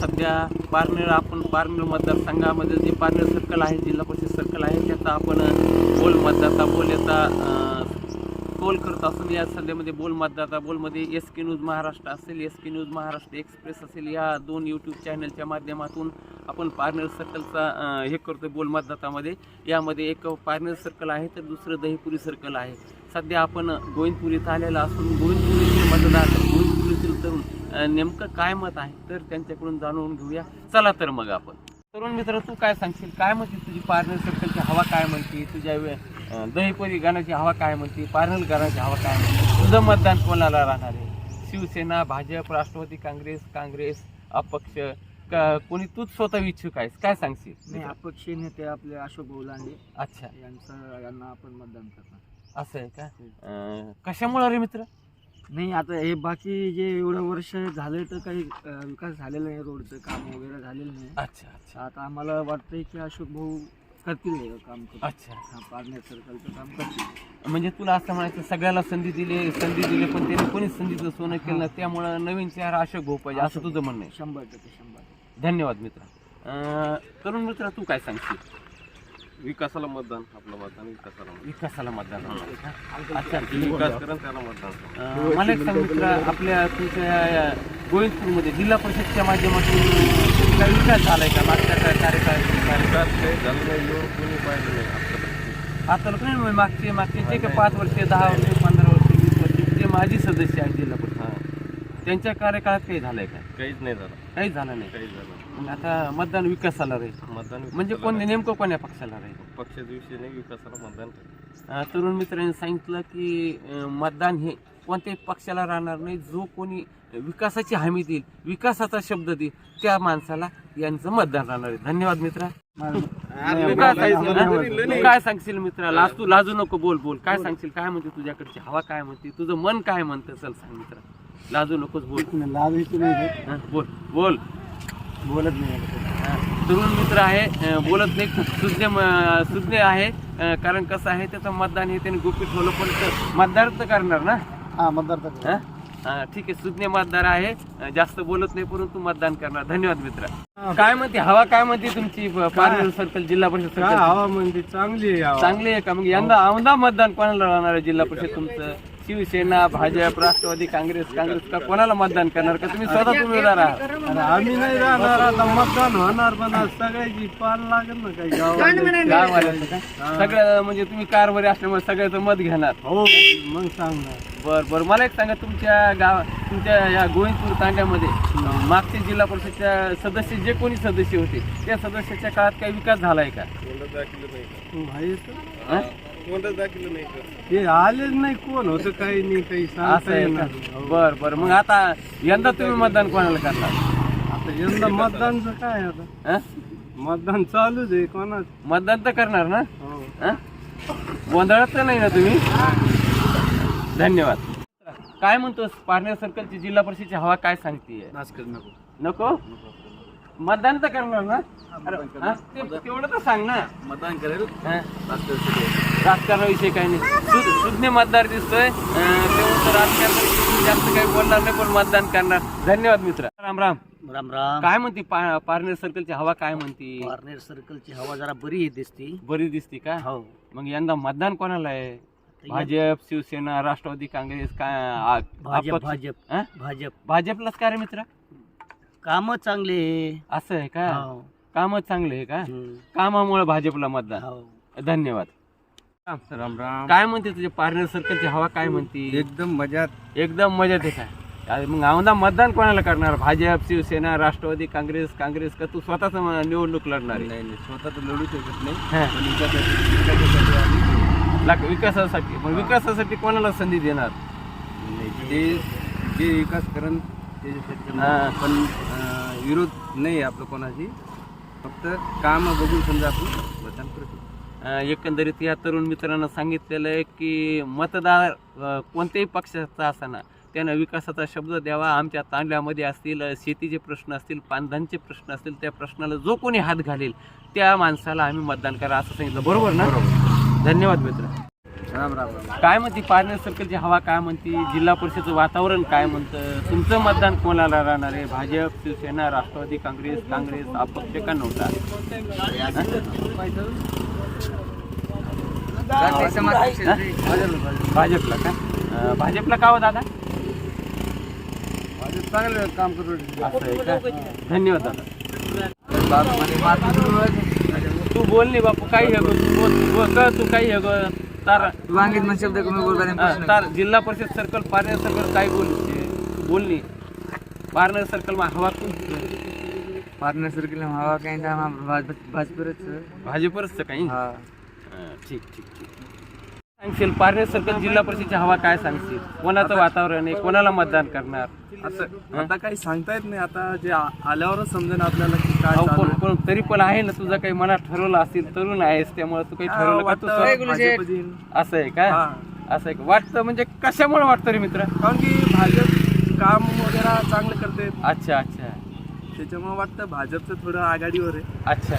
सध्या पारनेर आपण पारनेर मतदारसंघामध्ये जे पारनेर सर्कल आहे जिल्हा परिषद सर्कल आहे त्याचा आपण बोल मतदाता बोल याचा अ, कॉल करत असून या सध्यामध्ये बोल मतदाता बोलमध्ये एस के न्यूज महाराष्ट्र असेल S K news Maharashtra express असेल या दोन यूट्यूब चॅनलच्या माध्यमातून आपण पारनेर सर्कलचा हे करतो बोल मतदातामध्ये. यामध्ये एक पारनेर सर्कल आहे तर दुसरं दहीपुरी सर्कल आहे. सध्या आपण गोविंदपूर इथं आलेला असून गोविंदपुरीचे मतदार तरुण नेमकं काय मत आहे? तर त्यांच्याकडून जाणून घेऊया. चला तर मग आपण. तरुण मित्र तू काय सांगशील? काय म्हणते तुझी पारनेर सर्कलची हवा काय म्हणते? तुझ्या दहीपुरी गाण्याची हवा काय म्हणते? पारनेर गाण्याची हवा काय म्हणते? तुझं मतदान कोणाला राहणार आहे? शिवसेना भाजप राष्ट्रवादी काँग्रेस काँग्रेस अपक्ष कोणी तूच स्वतः इच्छुक आहेस? काय सांगशील? नाही अपक्ष नेते आपले अशोक भाऊ लांडे अच्छा. यांचं यांना आपण मतदान करणार. असं आहे का? अं, कशामुळे रे मित्र? नाही आता हे बाकी जे एवढं वर्ष झाले तर काही अं, विकास झालेला नाही रोडचं काम वगैरे झालेलं नाही. अच्छा अच्छा. आता आम्हाला वाटतंय की अशोक भाऊ करतील हे काम करून. अच्छा. हा, पारनेर सर्कलचं काम करतील. म्हणजे तुला असं म्हणायचं सगळ्याला संधी दिली संधी दिली पण त्याने कोणीच संधीचं सोनं केलं नाही. त्यामुळं नवीन चेहरा अशोक भाऊ पाहिजे असं तुझं म्हणणं आहे. शंभर टक्के शंभर टक्के. धन्यवाद मित्र. अं, तरुण मित्र तू काय सांगशील? विकासाला मतदान आपलं मतदान विकासाला मतदान. विकासाला मतदान होणार आहे का? अच्छा विकास करेल त्याला मतदान अं, मला एक सांग मित्र आपल्या तुमच्या या गोविंदपूरमध्ये जिल्हा परिषदच्या माध्यमातून काय विकास झालाय का मागच्या काय कार्यकाळात विकास काही झालं नाही एवढं कोणी पाहिलं नाही. आता लोक नाही मागचे मागचे जे काही पाच वर्ष दहा वर्ष पंधरा वर्ष वीस वर्ष जे माजी सदस्य आहेत जिल्हा परिषद त्यांच्या कार्यकाळात काही झालंय का? काहीच नाही झालं. काहीच झालं नाही. काहीच झालं मग आता मतदान विकासाला राहील मतदान म्हणजे विकासाला कोण. नेमकं कोण्या पक्षाला राहील पक्षाच्या विषयी नाही विकासाला मतदान करायचं. अं, तरुण मित्रांनी सांगितलं की अं, मतदान हे कोणत्याही पक्षाला राहणार नाही. जो कोणी विकासाची हमी देईल विकासाचा शब्द देईल त्या माणसाला यांचं मतदान राहणार आहे. धन्यवाद मित्रा. तू काय सांगशील हा? तू काय सांगशील मित्रा? लाज तू लाजू नको बोल बोल. काय सांगशील काय म्हणते तुझ्याकडची हवा काय म्हणते? तुझं मन काय म्हणतं? चल सांग मित्रा. लाजू नकोस बोल. लावायची नाही हा, बोल. बोल. बोलत नाही हा, तरुण मित्र आहे अं, बोलत नाही. खूप सुज्ञ म- सुज्ञ आहे अं, कारण कसं आहे त्याचं मतदान हे त्यांनी गुपित ठेवलं पण ते मतदार तर करणार ना? हा मतदार हा? हा, ठीक आहे सुज्ञ मतदार आहे अं, जास्त बोलत नाही परंतु मतदान करणार. धन्यवाद मित्र. काय म्हणते हवा काय म्हणते तुमची? प- पारनेर सर्कल जिल्हा परिषद सर्कल हवा म्हणजे चांगली आहे. चांगली आहे का? मग यंदा औंधा मतदान कोणाला राहणार आहे जिल्हा परिषद तुमचं? शिवसेना भाजप राष्ट्रवादी काँग्रेस काँग्रेस का कोणाला मतदान करणार का? तुम्ही स्वतः उमेदवार आहात. अरे आम्ही नाही राहणार आता मतदान होणार पण आज सगळ्याची पाल लागेल ना काही गावाला. गाववाल्यांचं का? सगळं म्हणजे तुम्ही कारभारी असल्यामुळे सगळ्याचं मत घेणार. हो मग सांग ना बर बर. मला एक सांगा तुमच्या गाव तुमच्या या गोविंदपूर तांड्यामध्ये मागचे जिल्हा परिषदच्या सदस्य जे कोणी सदस्य होते त्या सदस्याच्या काळात काही विकास झालाय का? हा? दाखलं नाही? हे आलेच नाही कोण होतं काही नाही काही असं सांगता आहे येणार बर बर. मग आता यंदा तुम्ही मतदान कोणाला करणार? आता यंदा मतदानचं काय आता? हा? मतदान चालूच आहे कोणाच? मतदान तर करणार ना? हो. हा? गोंधळात तर नाही ना तुम्ही? धन्यवाद. काय म्हणतोस? पारनेर सर्कलची जिल्हा परिषदची हवा काय सांगते नको? नको. मतदान तर करणार ना? अरे, हा? ते- तेवढं तर सांग ना. मतदान करेल. हा? राजकारणाविषयी काही नाही. सुज्ञ मतदार दिसतोय. अं, तेवढं तर राजकारणाविषयी जास्त काही बोलणार नाही पण मतदान करणार. धन्यवाद मित्र. राम राम. राम राम. काय म्हणते पा- पारनेर सर्कलची हवा काय म्हणते? पारनेर सर्कलची हवा जरा बरी दिसती. बरी दिसते का? हो. मग यंदा मतदान कोणाला आहे? भाजप शिवसेना राष्ट्रवादी काँग्रेस काय आ- भाजप अपक्ष- भाजप. हा? भाजप. भाजपलाच का रे मित्र? काम चांगले असं आहे का? हो. कामच चांगले आहे का? हम्म. कामामुळे भाजपला मतदान. हो. धन्यवाद. राम राम काय म्हणते तुझे पारनेर सर्कलची हवा काय म्हणते? एकदम मजात. एकदम मजेत आहे का? अरे मग औंधा मतदान कोणाला करणार? भाजप शिवसेना राष्ट्रवादी काँग्रेस काँग्रेस का तू स्वतःच निवडणूक लढणार आहे? नाही नाही स्वतः तर लढू शकत नाही. हा. पण विकासासाठी- विकासासाठी आम्ही- लाग- विकासासाठी. मग विकासासाठी कोणाला संधी देणार? नाही, ते जे विकास करण हा. पण विरोध नाही आपलं कोणाशी. फक्त काम बघून समजा आपण मतदान करतो एकंदरीत या तरुण मित्रांना सांगितलेलं आहे की मतदार कोणत्याही पक्षाचा असताना त्यानं विकासाचा शब्द द्यावा. आमच्या तांड्यामध्ये असतील शेतीचे प्रश्न असतील पानधानचे प्रश्न असतील त्या प्रश्नाला जो कोणी हात घालेल त्या माणसाला आम्ही मतदान करा असं सांगितलं. बरोबर ना? धन्यवाद मित्र. राम राम काय म्हणते पारनेर सर्कलची हवा काय म्हणते? जिल्हा परिषदचं वातावरण काय म्हणतं? तुमचं मतदान कोणाला राहणार आहे? भाजप शिवसेना राष्ट्रवादी काँग्रेस काँग्रेस अपक्ष का नव्हता? भाजपला का? भाजपला का हो दादा? चांगलं काम करू असं आहे का? धन्यवाद दादा. तू बोल नाही बापू काही हे गो, तू बोल तू तू काही हे गो. तार वांगीत मन शब्द कमी बोलता हा, तार जिल्हा परिषद सर्कल पारनेर सर्कल काय बोल नाही पारनेर सर्कल मा हवा कोण पार्टनर सर्कल हवा काही भाजपरच. भाजपच काही? हा. हा, ठीक ठीक ठीक. सांगशील? पारनेर सर्कल जिल्हा परिषदची हवा काय सांगशील? कोणाचं वातावरण आहे? कोणाला मतदान करणार? असं आता काही सांगता येत नाही. आता जे आ- आल्यावरच समजेन आपल्याला की काय अहो, चालू पण आहे. पण तरी पण आहे ना तुझं काही मनात ठरवलं असेल तरुण आहेस त्यामुळे तू काही हा, ठरवलं का तू भाजप येईल. असं आहे का? हा. असं आहे का? वाटतं म्हणजे कशामुळे वाटतं रे मित्र? कारण की भाजप काम वगैरे चांगलं करते. अच्छा अच्छा. त्याच्यामुळे वाटतं भाजपचं थोडं आघाडीवर आहे. अच्छा.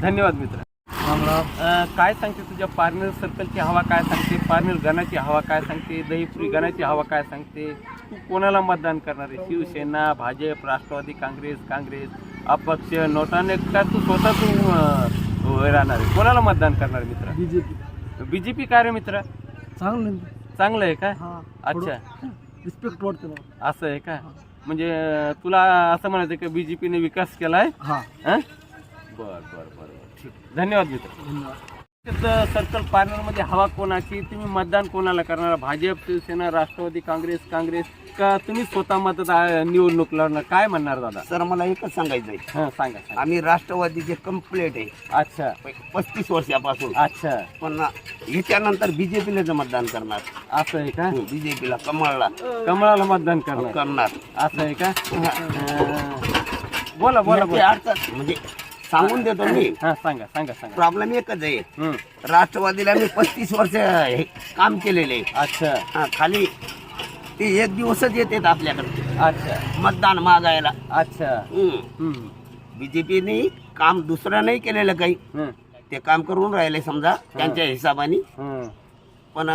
धन्यवाद मित्र. अं, काय सांगते तुझ्या पारनेर सर्कलची हवा काय सांगते? पारनेर गणाची हवा काय सांगते? दहीपुरी गणाची हवा काय सांगते? तू कोणाला मतदान करणार आहे? शिवसेना भाजप राष्ट्रवादी काँग्रेस काँग्रेस अपक्ष नोटाने का तू स्वतः तू अं, उभे राहणार आहे? कोणाला मतदान करणार आहे मित्र? बीजेपी. बीजेपी काय रे मित्र? चांगलं चांगलं आहे का? हा अच्छा. रिस्पेक्ट वाटतं असं आहे का? म्हणजे अं, तुला असं म्हणायचं की बीजेपीने विकास केलाय? हं? बर बर बर. धन्यवाद मित्र. सर्कल पार्लरमध्ये हवा कोणाची तुम्ही मतदान कोणाला करणार? भाजप शिवसेना राष्ट्रवादी काँग्रेस काँग्रेस का तुम्ही स्वतः मतदार निवडणूक लढणार? काय म्हणणार दादा? सर मला एकच सांगायचंय हां सांगा सांगा. आम्ही राष्ट्रवादीचे कम्प्लेट आहे अच्छा. पस्तीस वर्षापासून. अच्छा. पण याच्यानंतर बीजेपीला मतदान करणार असं आहे का? बीजेपीला कमळला. कमळाला मतदान करणार. करणार. असं आहे का? अं, बोला बोला बोला. अडचण म्हणजे सांगून देतो मी. हां सांगा सांगा सांगा. प्रॉब्लेम एकच आहे. राष्ट्रवादीला मी पस्तीस वर्ष हे काम केलेले. आहे. अच्छा. हा, खाली ते एक दिवसच येतात आपल्याकडे. अच्छा. मतदान मागायला. अच्छा. हं, बीजेपीने काम दुसरं नाही केलेलं काही. ते काम करून राहिले समजा त्यांच्या हिशोबाने. पण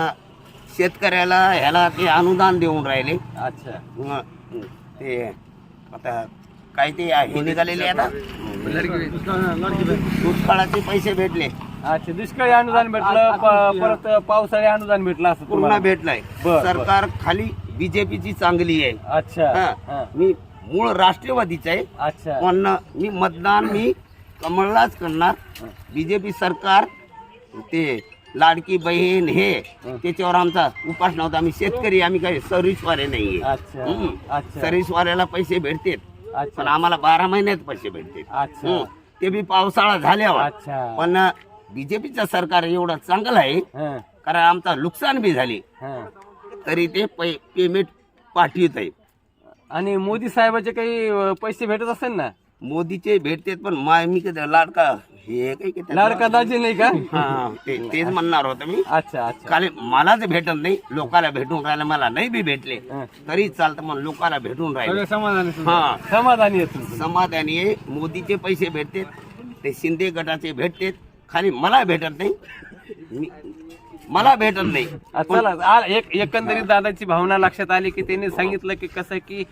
शेतकऱ्याला ह्याला ते अनुदान देऊन राहिले. अच्छा. ते आता काय ते हे निघालेले आता दुष्काळाचे पैसे भेटले. अच्छा दुष्काळी अनुदान भेटलं प- परत पावसाळी अनुदान भेटलं असं पूर्ण तुम्हाला. भेटलाय. बर, सरकार खाली बीजेपीची चांगली आहे. अच्छा हा. हा. मी मूळ राष्ट्रवादीच आहे. अच्छा. पण मी मतदान मी कमळलाच करणार. बीजेपी सरकार ते लाडकी बहीण हे त्याच्यावर आमचा उपास नव्हता. आम्ही शेतकरी आम्ही काही सर्व्हिसवाले नाहीये. अच्छा. हम्म. अच्छा. सर्व्हिसवाल्याला पैसे भेटतात. पण आम्हाला बारा महिन्यात पैसे हम्म. ते बी पावसाळा झाल्यावर. पण बीजेपीचं सरकार एवढं चांगलं आहे कारण आमचा नुकसान बी झाली. हं. तरी ते पै- पेमेंट पाठवित आहे आणि मोदी साहेबाचे काही पैसे भेटत असेल ना? मोदीचे भेटतात पण माय मी कधी लाडका हे काही की लाडका दाजी नाही का? हा, ते- तेच म्हणणार होतं मी. अच्छा अच्छा. काल मलाच भेटत नाही लोकाला भेटून राहिलं मला नाही बी भेटले. तरी चालतं मग लोकाला भेटून राहिले. समाधानी हा. समाधानी आहे तुम्ही समाधानी आहे. मोदीचे पैसे भेटतात ते शिंदे गटाचे भेटतात. खाली मला भेटत नाही. मी मला भेटत नाही. आ, चला आ, एक एकंदरीत दादाची भावना लक्षात आली की त्यांनी सांगितलं की कसं की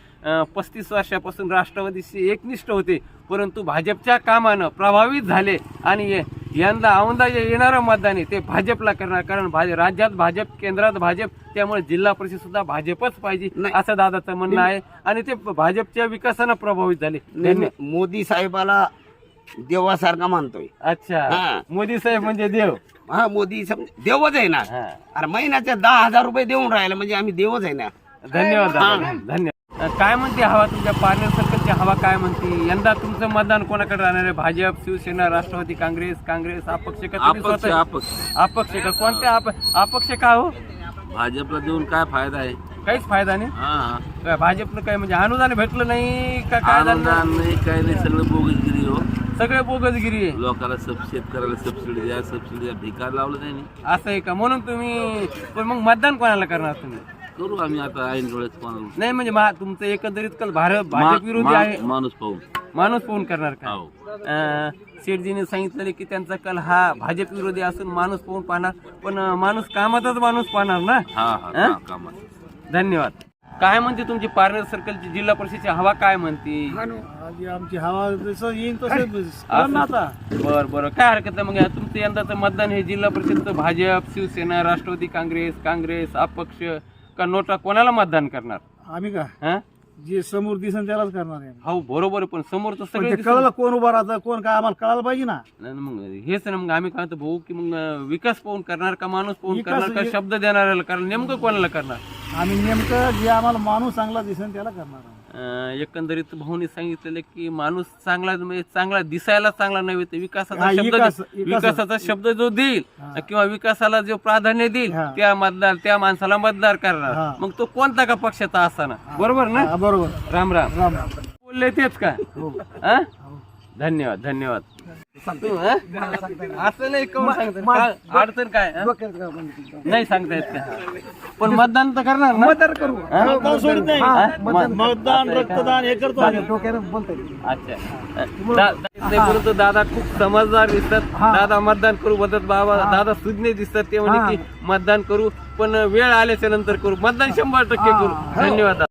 पस्तीस वर्षापासून राष्ट्रवादीशी एकनिष्ठ होते. परंतु भाजपच्या कामानं प्रभावित झाले आणि यंदा औंदा जे येणारं मतदान आहे ते भाजपला करणार. कारण भाज- राज्यात भाजप केंद्रात भाजप त्यामुळे जिल्हा परिषद सुद्धा भाजपच पाहिजे. असं दादाचं म्हणणं आहे. आणि ते भाजपच्या विकासानं प्रभावित झाले. मोदी साहेबाला देवासारखा मानतोय. अच्छा. मोदी साहेब म्हणजे देव. हा मोदी सम- देवच आहे ना. अरे महिन्याचे दहा हजार रुपये देऊन राहिले म्हणजे आम्ही देवच आहे ना. धन्यवाद धन्यवाद. काय म्हणते हवा तुमच्या पार्लर सर्कलची हवा काय म्हणते? यंदा तुमचं मतदान कोणाकडे राहणार आहे? भाजप शिवसेना राष्ट्रवादी काँग्रेस काँग्रेस अपक्ष का तुम्ही अपक्ष स्वतः- अपक्ष. अपक्ष का? कोणत्या अप- अपक्ष का हो? भाजपला देऊन काय फायदा आहे? काहीच फायदा नाही? हा काय भाजपनं काय म्हणजे अनुदान भेटलं नाही का काय झालं? अनुदान नाही काय नाही सगळं बोगसगिरी हो. सगळे बोगसगिरी आहे. लोकांना सब शेतकऱ्याला सबसिडी द्या सबसिडी द्या. भिकार लावलं नाही. असं आहे का? म्हणून तुम्ही पण मग मतदान कोणाला करणार तुम्ही? करू आम्ही आता ऐन डोळ्यात कोणाला नाही म्हणजे मा- तुमचं एकंदरीत कल भारत भाजप विरोधी मा- आहे. माणूस पाहून. माणूस फोन करणार का? हो. अं, शेठजीने सांगितलेले की त्यांचा कल हा भाजप विरोधी असून माणूस पाहून पाहणार. पण अं, माणूस कामाचाच माणूस पाहणार ना? हा हा हा? हा, कामाचं. धन्यवाद. काय म्हणते तुमची पार्लर सर्कलची जिल्हा परिषदची हवा काय म्हणते? आमची हवा जसं येईल असं- बर बर. काय हरकत नाही मग तुमचं यंदाचं मतदान हे जिल्हा परिषदचं भाजप शिवसेना राष्ट्रवादी काँग्रेस काँग्रेस अपक्ष का नोटा कोणाला मतदान करणार? आम्ही का? हा? जे समोर दिसन त्यालाच करणार आहे हो बरोबर आहे, पण समोर तर पण सगळे ते दिसून- कळलं कोण उभा राहतं कोण काय आम्हाला कळायला पाहिजे ना. नाही, मग हेच ना मग आम्ही काय म्हणतो भाऊ की मग अं, विकास पाहून करणार का माणूस पाहून विकास करणार का शब्द देणाऱ्याला? करणार नेमकं कोणाला करणार? आम्ही नेमकं जे आम्हाला माणूस चांगला दिसन त्याला करणार एकंदरीत भाऊनी सांगितलेलं की माणूस चांगला म्हणजे चांगला दिसायला चांगला नव्हे तर विकासाचा शब्द विकासाचा शब्द जो देईल किंवा विकासाला जो प्राधान्य देईल. त्या मतदार त्या माणसाला मतदार करणार. मग तो कोणता का पक्षाचा असताना बरोबर ना? बरोबर. राम राम. राम राम. बोलले तेच का? हा? धन्यवाद धन्यवाद. तू, हा? असं नाही सांगतो. अडचण काय हा? नाही सांगता येत का? पण मतदान तर करणार ना? मतदान करू. मतदान रक्तदान हे करतो. अच्छा. परंतु दादा खूप समजदार दिसतात. दादा मतदान करू बदत बाबा दादा सुज्ञ दिसतात. ते म्हणे की मतदान करू पण वेळ आल्याच्यानंतर करू. मतदान शंभर टक्के करू. धन्यवाद.